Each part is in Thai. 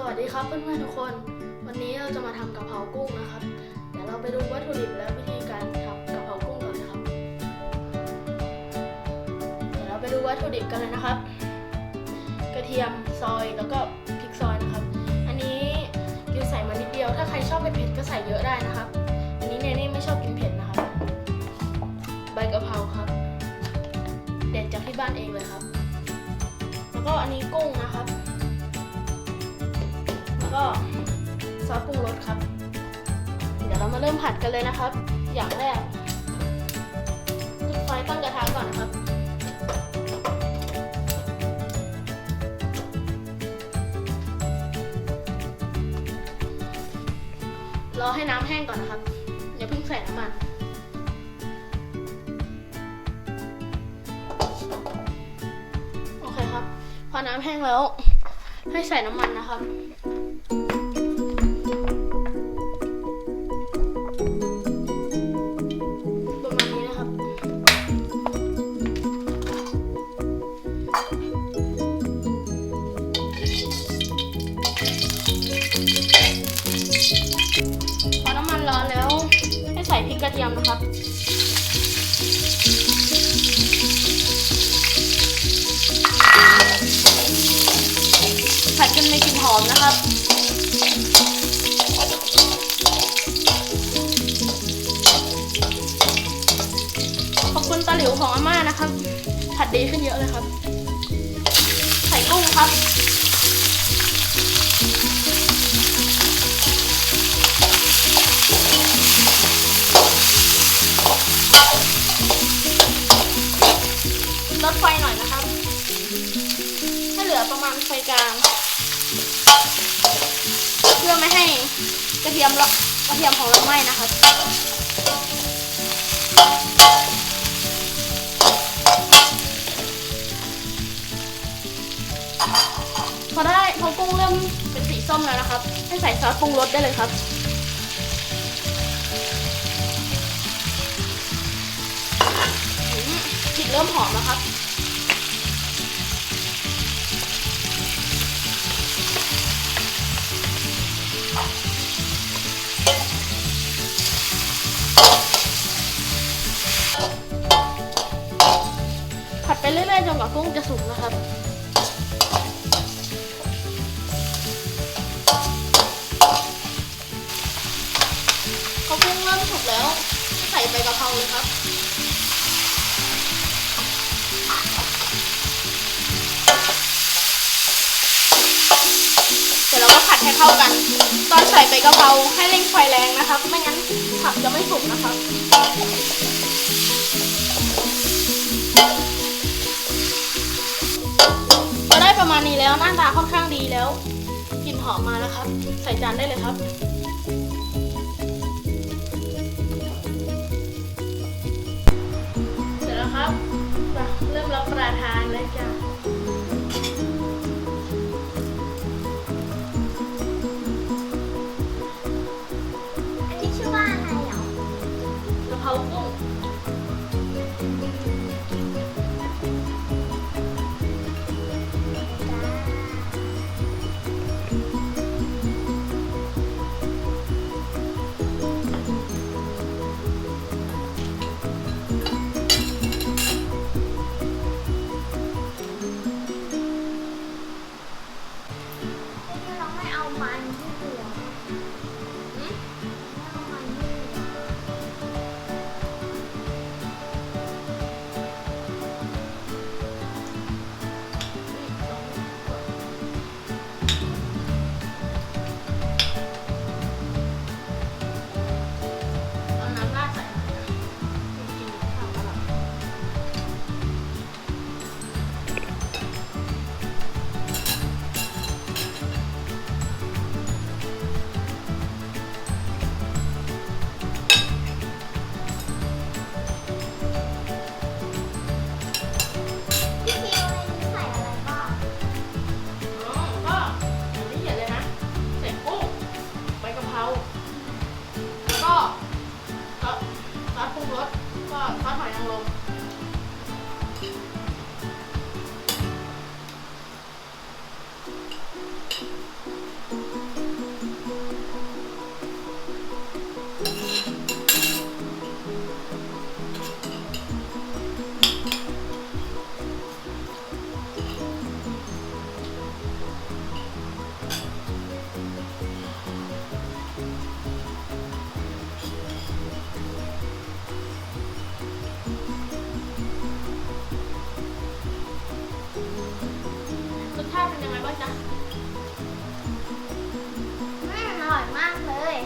สวัสดีครับเพื่อนๆทุกคน วันนี้เราจะมาทำกะเพรากุ้งนะครับ เดี๋ยวเราไปดูวัตถุดิบและวิธีการทำกะเพรากุ้งกันเลยครับ เดี๋ยวเราไปดูวัตถุดิบกันเลยนะครับ กระเทียมซอยแล้วก็พริกซอยนะครับ อันนี้กินใส่มานิดเดียว ถ้าใครชอบเผ็ดๆก็ใส่เยอะได้นะครับ อันนี้เนเน่ไม่ชอบกินเผ็ดนะครับ ใบกะเพราครับ เด็ดจากที่บ้านเองเลยครับ แล้วก็อันนี้กุ้งนะครับ ก็ซอสปรุงรสครับ เดี๋ยวเรามาเริ่มผัดกันเลยนะครับ อย่างแรกจุดไฟตั้งกระทะก่อนนะครับรอให้น้ำแห้งก่อนนะครับ อย่าเพิ่งใส่น้ำมันโอเคครับ พอน้ำแห้งแล้ว ให้ใส่น้ำมันนะครับ ทียมนะครับผัดจนมีกลิ่นหอมนะครับขอบคุณตาหลิวของอาม่านะครับ ผัดดีขึ้นเยอะเลยครับ ใส่กุ้งครับ ดไฟหน่อยนะครับ ให้เหลือประมาณไฟกลาง เพื่อไม่ให้กระเทียมกระเทียมของเราไหม้นะครับพอได้พอกุ้งเริ่มเป็นสีส้มแล้วนะครับ ให้ใส่ซอสปรุงรสได้เลยครับ เริ่มหอมแล้วครับผัดไปเรื่อยๆจนกว่ากุ้งจะสุกนะครับพอกุ้งเริ่มสุกแล้ว ใส่ใบกะเพราเลยครับ ดให้เข้ากัน ตอนใส่ใบกะเพราให้เร่งไฟแรงนะครับ ไม่งั้นผักจะไม่สุกนะครับพอได้ประมาณนี้แล้วหน้าตาค่อนข้างดีแล้วกลิ่นหอมมาแล้วครับ ใส่จานได้เลยครับเสร็จแล้วครับเริ่มรับประทานเลยจ้ะ 他好像。็จะอืมอร่อยมากเลย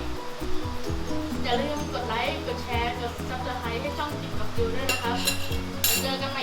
อย่าลืมกดไลค์ กดแชร์ กด Subscribe ให้ช่องติดกับฟิวด้วยนะครับเจอกันใหม่